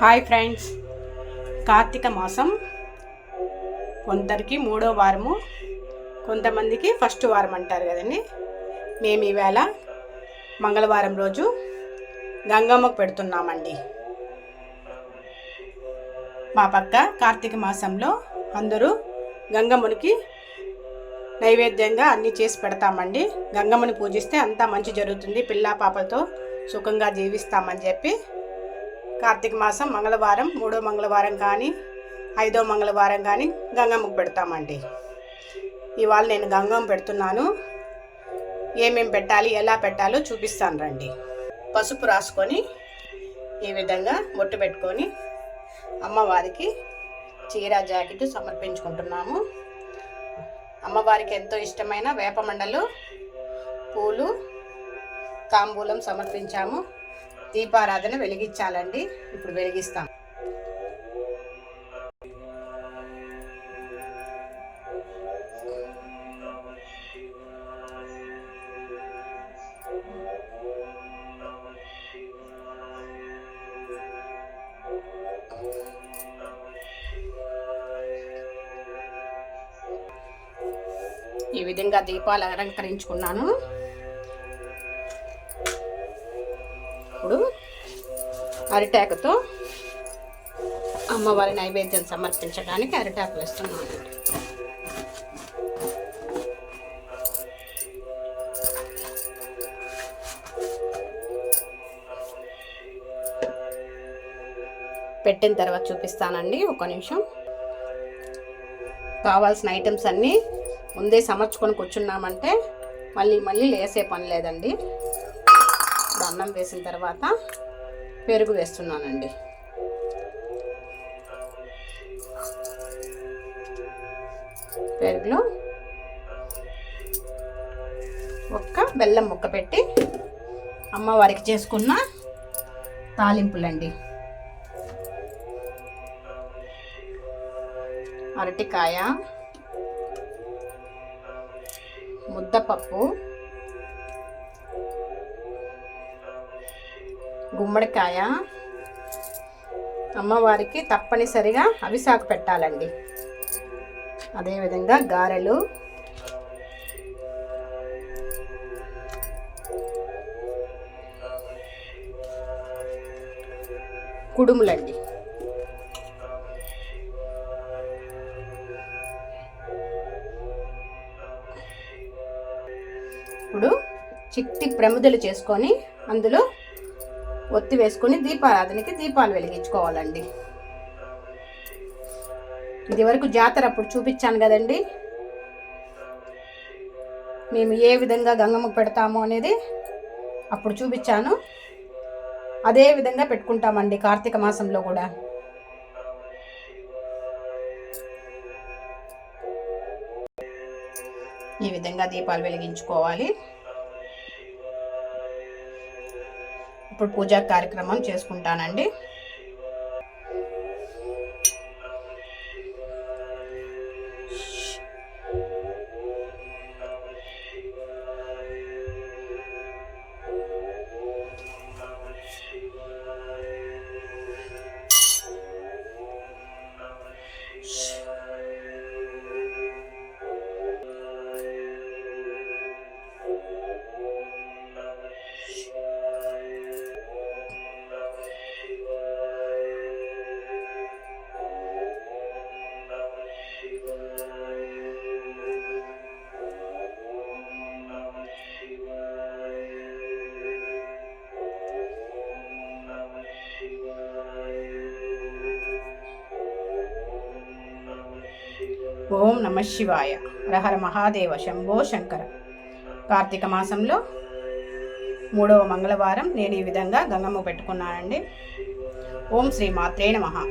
Hi friends. Karthika మాసం కొందరికి మూడో వారము కొంతమందికి ఫస్ట్ వారం అంటారు కదండి. మేము ఈవేళ మంగళవారం రోజు గంగమ్మకు పెడుతున్నామండి. మా పక్క కార్తీక మాసంలో అందరూ గంగమ్మనికి నైవేద్యంగా అన్నీ చేసి పెడతామండి. గంగమ్మని పూజిస్తే అంతా మంచి జరుగుతుంది. పిల్ల పాపలతో సుఖంగా జీవిస్తామని చెప్పి కార్తీక మాసం మంగళవారం మూడో మంగళవారం కానీ ఐదో మంగళవారం కానీ గంగమ్మకు పెడతామండి. ఇవాళ నేను గంగమ్మ పెడుతున్నాను. ఏమేమి పెట్టాలి ఎలా పెట్టాలో చూపిస్తాను రండి. పసుపు రాసుకొని ఈ విధంగా బొట్టు పెట్టుకొని అమ్మవారికి చీర జాకెట్ సమర్పించుకుంటున్నాము. అమ్మవారికి ఎంతో ఇష్టమైన వేపమండలు పూలు తాంబూలం సమర్పించాము. దీపారాధన వెలిగించాలండి. ఇప్పుడు వెలిగిస్తాం. ఈ విధంగా దీపాలు అలంకరించుకున్నాను. అరిటాకుతో అమ్మవారి నైవేద్యం సమర్పించడానికి అరిటాకులు వేస్తున్నాను. పెట్టిన తర్వాత చూపిస్తానండి ఒక నిమిషం. కావాల్సిన ఐటమ్స్ అన్నీ ముందే సమర్చుకొని కూర్చున్నామంటే మళ్ళీ మళ్ళీ లేసే పని లేదండి. అన్నం వేసిన తర్వాత పెరుగు వేస్తున్నానండి. పెరుగులో ఒక్క బెల్లం ముక్క పెట్టి అమ్మవారికి చేసుకున్న తాలింపులండి. అరటికాయ ముద్దపప్పు గుమ్మడికాయ అమ్మవారికి తప్పనిసరిగా అవిసాకు పెట్టాలండి. అదేవిధంగా గారెలు. కుడుములండి. ఇప్పుడు చిట్టి ప్రమిదలు చేసుకొని అందులో ఒత్తి వేసుకొని దీపారాధనకి దీపాలు వెలిగించుకోవాలండి. ఇది వరకు జాతర అప్పుడు చూపించాను కదండి. మేము ఏ విధంగా గంగమ్మ పెడతాము అనేది అప్పుడు చూపించాను. అదే విధంగా పెట్టుకుంటామండి కార్తీక మాసంలో కూడా. ఈ విధంగా దీపాలు వెలిగించుకోవాలి. ఇప్పుడు పూజా కార్యక్రమం చేసుకుంటానండి. ఓం నమ శివాయ. రహర మహాదేవ శంభో శంకర. కార్తీక మాసంలో మూడవ మంగళవారం నేను ఈ విధంగా గంగమ్మ పెట్టుకున్నానండి. ఓం శ్రీ మాత్రే మహా